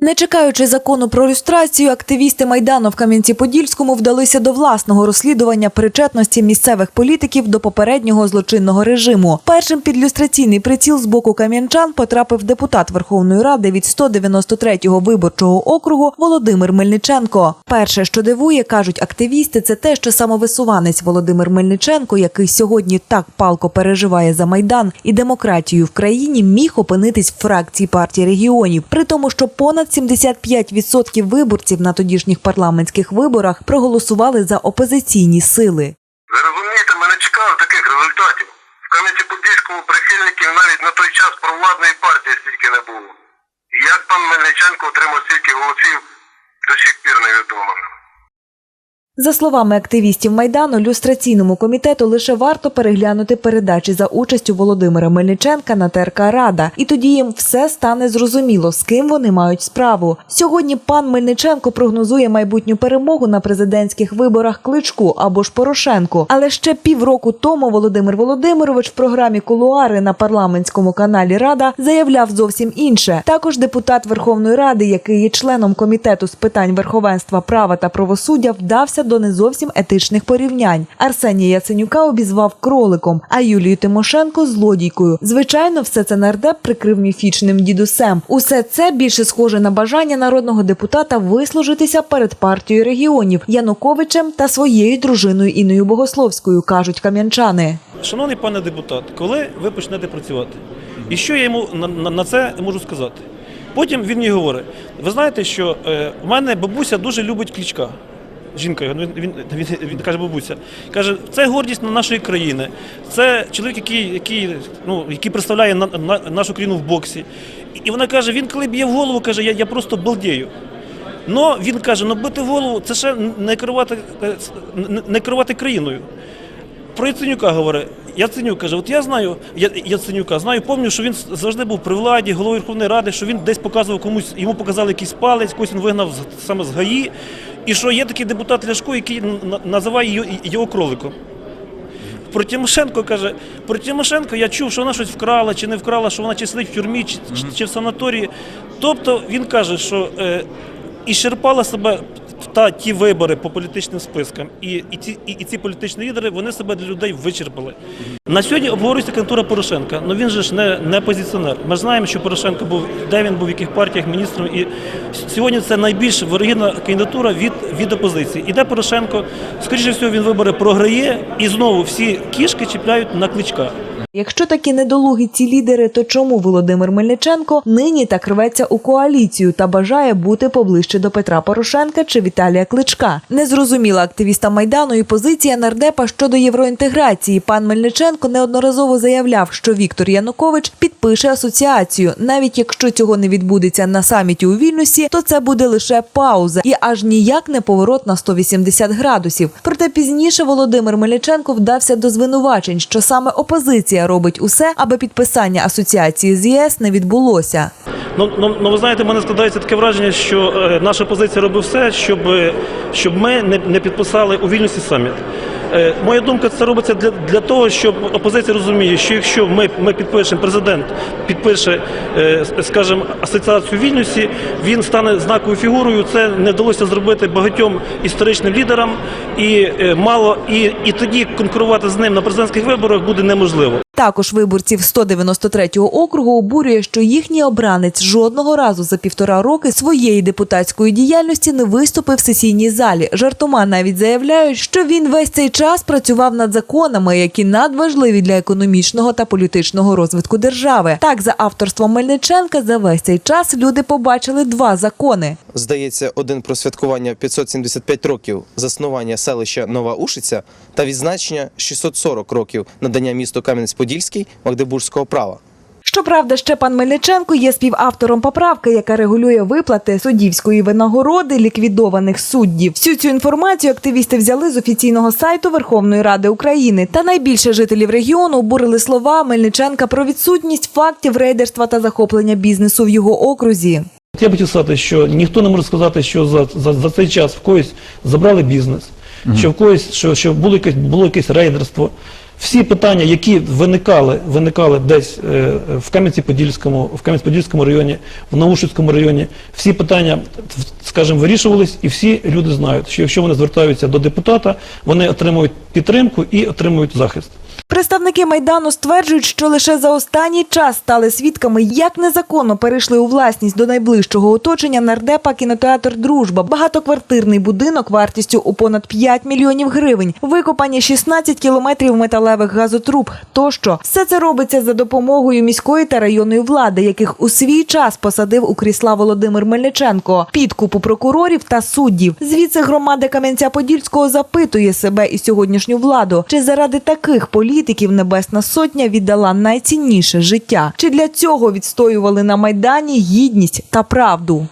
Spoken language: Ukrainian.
Не чекаючи закону про люстрацію, активісти Майдану в Кам'янці-Подільському вдалися до власного розслідування причетності місцевих політиків до попереднього злочинного режиму. Першим під люстраційний приціл з боку кам'янчан потрапив депутат Верховної Ради від 193-го виборчого округу Володимир Мельниченко. Перше, що дивує, кажуть активісти, це те, що самовисуванець Володимир Мельниченко, який сьогодні так палко переживає за майдан і демократію в країні, міг опинитись в фракції партії регіонів, при тому, що понад 75% виборців на тодішніх парламентських виборах проголосували за опозиційні сили. Ви розумієте, ми не чекали таких результатів. В Кам'янці-Подільському прихильників навіть на той час провладної партії стільки не було. І як пан Мельниченко отримав стільки голосів, до сих пір невідомо. За словами активістів майдану, люстраційному комітету лише варто переглянути передачі за участю Володимира Мельниченка на ТРК Рада, і тоді їм все стане зрозуміло, з ким вони мають справу. Сьогодні пан Мельниченко прогнозує майбутню перемогу на президентських виборах Кличку або ж Порошенку. Але ще півроку тому Володимир Володимирович в програмі Кулуари на парламентському каналі Рада заявляв зовсім інше. Також депутат Верховної Ради, який є членом комітету з питань верховенства права та правосуддя, вдався до не зовсім етичних порівнянь. Арсенія Яценюка обізвав кроликом, а Юлію Тимошенко злодійкою. Звичайно, все це нардеп прикрив міфічним дідусем. Усе це більше схоже на бажання народного депутата вислужитися перед партією регіонів Януковичем та своєю дружиною Інною Богословською, кажуть кам'янчани. Шановний пане депутат, коли ви почнете працювати? І що я йому на це можу сказати? Потім він мені говорить: ви знаєте, що е, в мене бабуся дуже любить клічка. Жінка, його, він, він, він, він каже, бабуся, каже, це гордість нашої країни. Це чоловік, який, який, ну, який представляє на, на, нашу країну в боксі. І вона каже: він коли б'є в голову, каже, я, я просто балдею. Ну, він каже, ну бити голову це ще не керувати, е, не керувати країною. Про Яценюка говорить. Яценюк каже, от я знаю Я- Яценюка, знаю, пам'ятаю, що він завжди був при владі, головою Верховної Ради, що він десь показував комусь, йому показали якийсь палець, когось він вигнав саме з ГАІ. І що є такий депутат Ляшко, який називає його, його кроликом. Про Тимошенко каже, про Тимошенко я чув, що вона щось вкрала чи не вкрала, що вона чи сидить в тюрмі, чи, чи- чи в санаторії. Тобто він каже, що е, і черпала себе та ті вибори по політичним спискам, і, і, ці, і, і ці політичні лідери вони себе для людей вичерпали. На сьогодні обговорюється кандидатура Порошенка. Ну він же ж не, не позиціонер. Ми знаємо, що Порошенко був, де він був, в яких партіях міністром. І сьогодні це найбільш вирогідна кандидатура від, від опозиції. Іде Порошенко, скоріше всього, він вибори програє, і знову всі кішки чіпляють на кличка. Якщо такі недолугі ці лідери, то чому Володимир Мельниченко нині так рветься у коаліцію та бажає бути поближче до Петра Порошенка чи Віталія Кличка? Незрозуміла активіста майдану і позиція нардепа щодо євроінтеграції. Пан Мельниченко неодноразово заявляв, що Віктор Янукович підпише асоціацію. Навіть якщо цього не відбудеться на саміті у Вільнюсі, то це буде лише пауза і аж ніяк не поворот на 180 градусів. Проте пізніше Володимир Мельниченко вдався до звинувачень, що саме опозиція робить усе, аби підписання асоціації з ЄС не відбулося. Ну, ну, ну ви знаєте, мене складається таке враження, що е, наша позиція робить все, щоб, е, щоб ми не, підписали у вільності саміт. Е, моя думка, це робиться для, того, щоб опозиція розуміє, що якщо ми, підпишемо, президент підпише, скажімо, асоціацію вільності, він стане знаковою фігурою. Це не вдалося зробити багатьом історичним лідерам, і мало і тоді конкурувати з ним на президентських виборах буде неможливо. Також виборців 193-го округу обурює, що їхній обранець жодного разу за півтора роки своєї депутатської діяльності не виступив в сесійній залі. Жартома навіть заявляють, що він весь цей час працював над законами, які надважливі для економічного та політичного розвитку держави. Так, за авторством Мельниченка за весь цей час люди побачили два закони. Здається, один про святкування 575 років заснування селища Нова Ушиця та відзначення 640 років надання місту Кам'янець-Подільський Магдебурзького права. Щоправда, ще пан Мельниченко є співавтором поправки, яка регулює виплати суддівської винагороди ліквідованих суддів. Всю цю інформацію активісти взяли з офіційного сайту Верховної Ради України. Та найбільше жителів регіону обурили слова Мельниченка про відсутність фактів рейдерства та захоплення бізнесу в його окрузі. Я б хотів сказати, що ніхто не може сказати, що за, за, за цей час в когось забрали бізнес, що в когось що, що було якесь було якесь рейдерство. Всі питання, які виникали, виникали десь е, в Кам'янці-Подільському, в Кам'янець-Подільському районі, в Наушицькому районі, всі питання, скажімо, вирішувались, і всі люди знають, що якщо вони звертаються до депутата, вони отримують підтримку і отримують захист. Представники майдану стверджують, що лише за останній час стали свідками, як незаконно перейшли у власність до найближчого оточення нардепа кінотеатр Дружба, багатоквартирний будинок вартістю у понад 5 мільйонів гривень, викопані 16 кілометрів металевих газотруб. Тощо все це робиться за допомогою міської та районної влади, яких у свій час посадив у крісла Володимир Мельниченко, підкупу прокурорів та суддів. Звідси громада Кам'янця-Подільського запитує себе і сьогоднішню владу, чи заради таких політиків Небесна Сотня віддала найцінніше життя, чи для цього відстоювали на майдані гідність та правду.